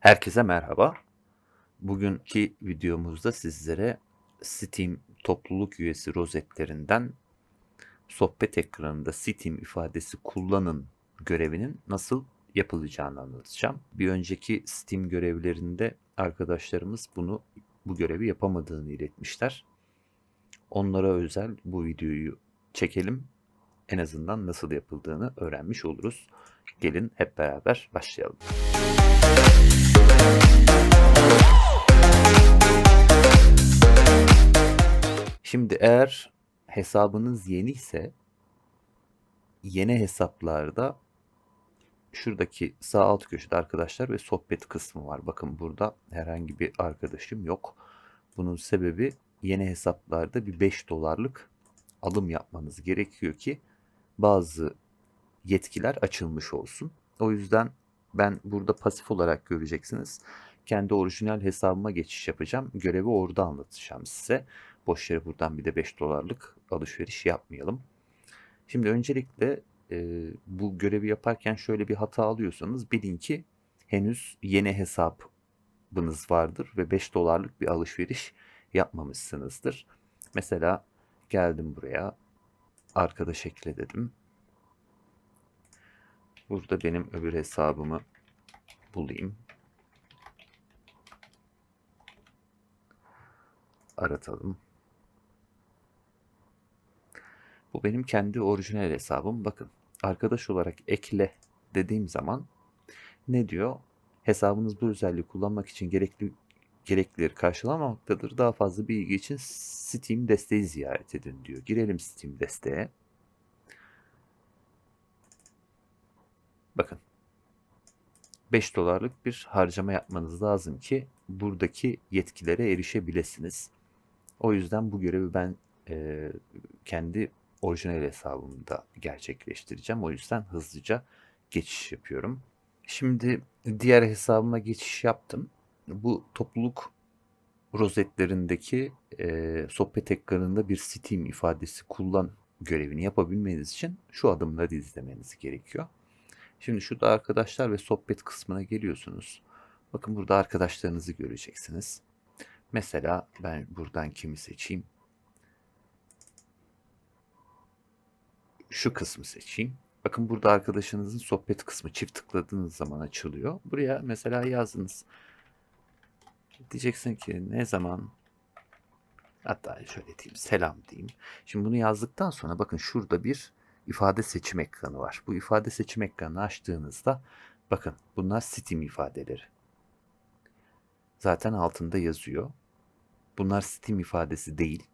Herkese merhaba. Bugünkü videomuzda sizlere Steam topluluk üyesi rozetlerinden sohbet ekranında Steam ifadesi kullanın görevinin nasıl yapılacağını anlatacağım. Bir önceki Steam görevlerinde arkadaşlarımız bunu bu görevi yapamadığını iletmişler. Onlara özel bu videoyu çekelim. En azından nasıl yapıldığını öğrenmiş oluruz. Gelin hep beraber başlayalım. Şimdi eğer hesabınız yeni ise yeni hesaplarda şuradaki sağ alt köşede arkadaşlar ve sohbet kısmı var. Bakın burada herhangi bir arkadaşım yok. Bunun sebebi yeni hesaplarda bir 5 dolarlık alım yapmanız gerekiyor ki bazı yetkiler açılmış olsun. O yüzden ben burada pasif olarak göreceksiniz. Kendi orijinal hesabıma geçiş yapacağım. Görevi orada anlatacağım size. Boş yere buradan bir de 5 dolarlık alışveriş yapmayalım. Şimdi öncelikle e, bu görevi yaparken şöyle bir hata alıyorsanız bilin ki henüz yeni hesabınız vardır ve 5 dolarlık bir alışveriş yapmamışsınızdır. Mesela geldim buraya arkadaş ekle dedim. Burada benim öbür hesabımı bulayım. Aratalım. Bu benim kendi orijinal hesabım. Bakın arkadaş olarak ekle dediğim zaman ne diyor? Hesabınız bu özelliği kullanmak için gerekli gereklileri karşılamamaktadır. Daha fazla bilgi için Steam desteği ziyaret edin diyor. Girelim Steam desteğe. Bakın 5 dolarlık bir harcama yapmanız lazım ki buradaki yetkilere erişebilesiniz. O yüzden bu görevi ben e, kendi orijinal hesabımda gerçekleştireceğim. O yüzden hızlıca geçiş yapıyorum. Şimdi diğer hesabıma geçiş yaptım. Bu topluluk rozetlerindeki e, sohbet ekranında bir Steam ifadesi kullan görevini yapabilmeniz için şu adımları izlemeniz gerekiyor. Şimdi şurada arkadaşlar ve sohbet kısmına geliyorsunuz. Bakın burada arkadaşlarınızı göreceksiniz. Mesela ben buradan kimi seçeyim? Şu kısmı seçeyim. Bakın burada arkadaşınızın sohbet kısmı çift tıkladığınız zaman açılıyor. Buraya mesela yazdınız. Diyeceksin ki ne zaman hatta şöyle diyeyim selam diyeyim. Şimdi bunu yazdıktan sonra bakın şurada bir ifade seçim ekranı var. Bu ifade seçim ekranını açtığınızda bakın bunlar Steam ifadeleri. Zaten altında yazıyor. Bunlar Steam ifadesi değil.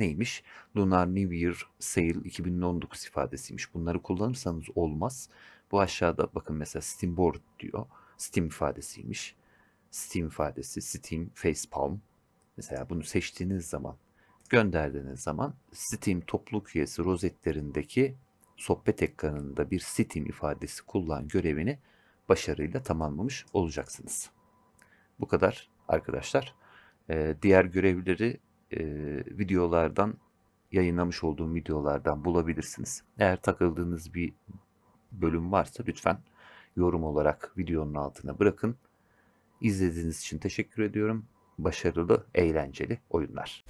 Neymiş? Lunar New Year Sale 2019 ifadesiymiş. Bunları kullanırsanız olmaz. Bu aşağıda bakın mesela Steam Board diyor. Steam ifadesiymiş. Steam ifadesi, Steam Facepalm. Mesela bunu seçtiğiniz zaman, gönderdiğiniz zaman Steam topluluk üyesi rozetlerindeki sohbet ekranında bir Steam ifadesi kullan görevini başarıyla tamamlamış olacaksınız. Bu kadar arkadaşlar. Ee, diğer görevleri e, videolardan yayınlamış olduğum videolardan bulabilirsiniz. Eğer takıldığınız bir bölüm varsa lütfen yorum olarak videonun altına bırakın. İzlediğiniz için teşekkür ediyorum. Başarılı, eğlenceli oyunlar.